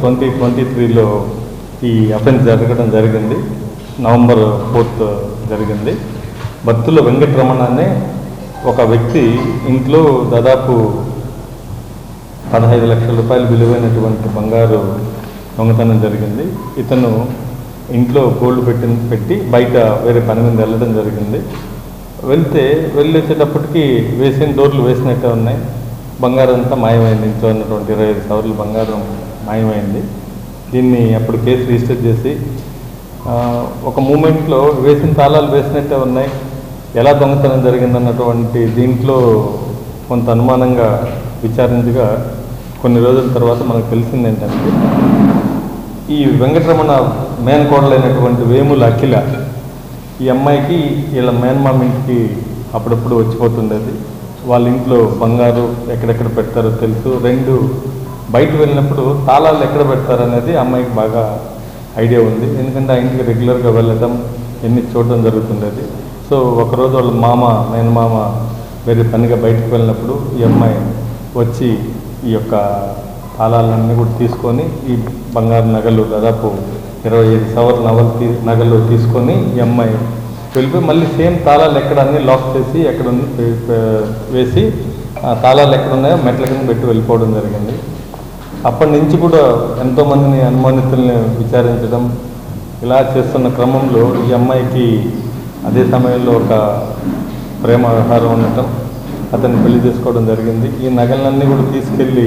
Twenty twenty త్రీలో ఈ offence జరగడం జరిగింది. నవంబర్ ఫోర్త్ జరిగింది. భక్తుల వెంకటరమణ అనే ఒక వ్యక్తి ఇంట్లో దాదాపు పదహైదు లక్షల రూపాయలు విలువైనటువంటి బంగారు దొంగతనం జరిగింది. ఇతను ఇంట్లో గోల్డ్ పెట్టి పెట్టి బయట వేరే పని మీద వెళ్ళడం జరిగింది. వెళ్తే వెళ్ళేసేటప్పటికి వేసిన డోర్లు వేసినట్టే ఉన్నాయి. బంగారం అంతా మాయమైంది. ఇంట్లో ఉన్నటువంటి ఇరవై ఐదు సవర్లు బంగారం మాయమైంది. దీన్ని అప్పుడు కేసు రిజిస్టర్ చేసి ఒక మూమెంట్లో వేసిన తాళాలు వేసినట్టే ఉన్నాయి. ఎలా దొంగతనం జరిగిందన్నటువంటి దీంట్లో కొంత అనుమానంగా విచారించగా కొన్ని రోజుల తర్వాత మనకు తెలిసింది ఏంటంటే ఈ వెంకటరమణ మేనకోడలైనటువంటి వేముల అఖిల ఈ అమ్మాయికి వీళ్ళ మేనమామ ఇంటికి అప్పుడప్పుడు వచ్చిపోతుండేది. వాళ్ళ ఇంట్లో బంగారు ఎక్కడెక్కడ పెడతారో తెలుసు. రెండు బయట వెళ్ళినప్పుడు తాళాలు ఎక్కడ పెడతారనేది అమ్మాయికి బాగా ఐడియా ఉంది. ఎందుకంటే ఆ ఇంటికి రెగ్యులర్గా వెళ్ళడం ఎన్ని చూడడం జరుగుతుండేది. సో ఒకరోజు వాళ్ళ మామ మేనమామ వేరే పనిగా బయటకు వెళ్ళినప్పుడు ఈ అమ్మాయి వచ్చి ఈ యొక్క తాళాలన్నీ కూడా తీసుకొని ఈ బంగారు నగలు దాదాపు ఇరవై ఐదు సవర్ నవలు తీ నగలు తీసుకొని ఈ అమ్మాయి వెళ్ళిపోయి మళ్ళీ సేమ్ తాళాలు ఎక్కడ అన్నీ లాక్ చేసి ఎక్కడ వేసి ఆ తాళాలు ఎక్కడ ఉన్నాయో మెట్ల కింద పెట్టి వెళ్ళిపోవడం జరిగింది. అప్పటి నుంచి కూడా ఎంతోమందిని అనుమానితుల్ని విచారించడం ఇలా చేస్తున్న క్రమంలో ఈ అమ్మాయికి అదే సమయంలో ఒక ప్రేమ వ్యవహారం ఉండటం అతన్ని పెళ్ళి చేసుకోవడం జరిగింది. ఈ నగలన్నీ కూడా తీసుకెళ్ళి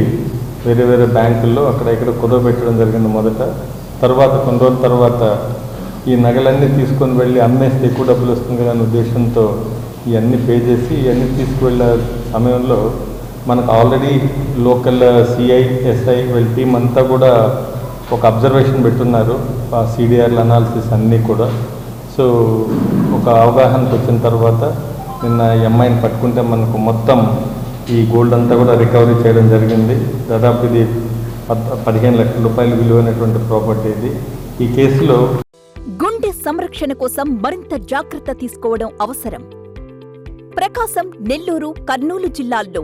వేరే వేరే బ్యాంకుల్లో అక్కడ ఇక్కడ కుదవబెట్టడం జరిగింది మొదట. తర్వాత కొన్ని రోజుల తర్వాత ఈ నగలన్నీ తీసుకొని వెళ్ళి అమ్మేస్తే ఎక్కువ డబ్బులు వస్తుంది కదా అనే ఉద్దేశంతో ఇవన్నీ పే చేసి ఇవన్నీ తీసుకువెళ్ళే సమయంలో మనకు ఆల్రెడీ లోకల్ సిఐ ఎస్ఐ వీళ్ళ అంతా కూడా ఒక అబ్జర్వేషన్ పెట్టున్నారు. ఆ సిడిఆర్ల అనాలిసిస్ అన్నీ కూడా. సో ఒక అవగాహనకు వచ్చిన తర్వాత నిన్న ఎంఐని పట్టుకుంటే మనకు మొత్తం ఈ గోల్డ్ అంతా కూడా రికవరీ చేయడం జరిగింది. దాదాపు ఇది పదిహేను లక్షల రూపాయలు విలువైనటువంటి ప్రాపర్టీ ఇది. ఈ కేసులో గుండె సంరక్షణ కోసం మరింత జాగ్రత్త తీసుకోవడం అవసరం. ప్రకాశం నెల్లూరు కర్నూలు జిల్లాల్లో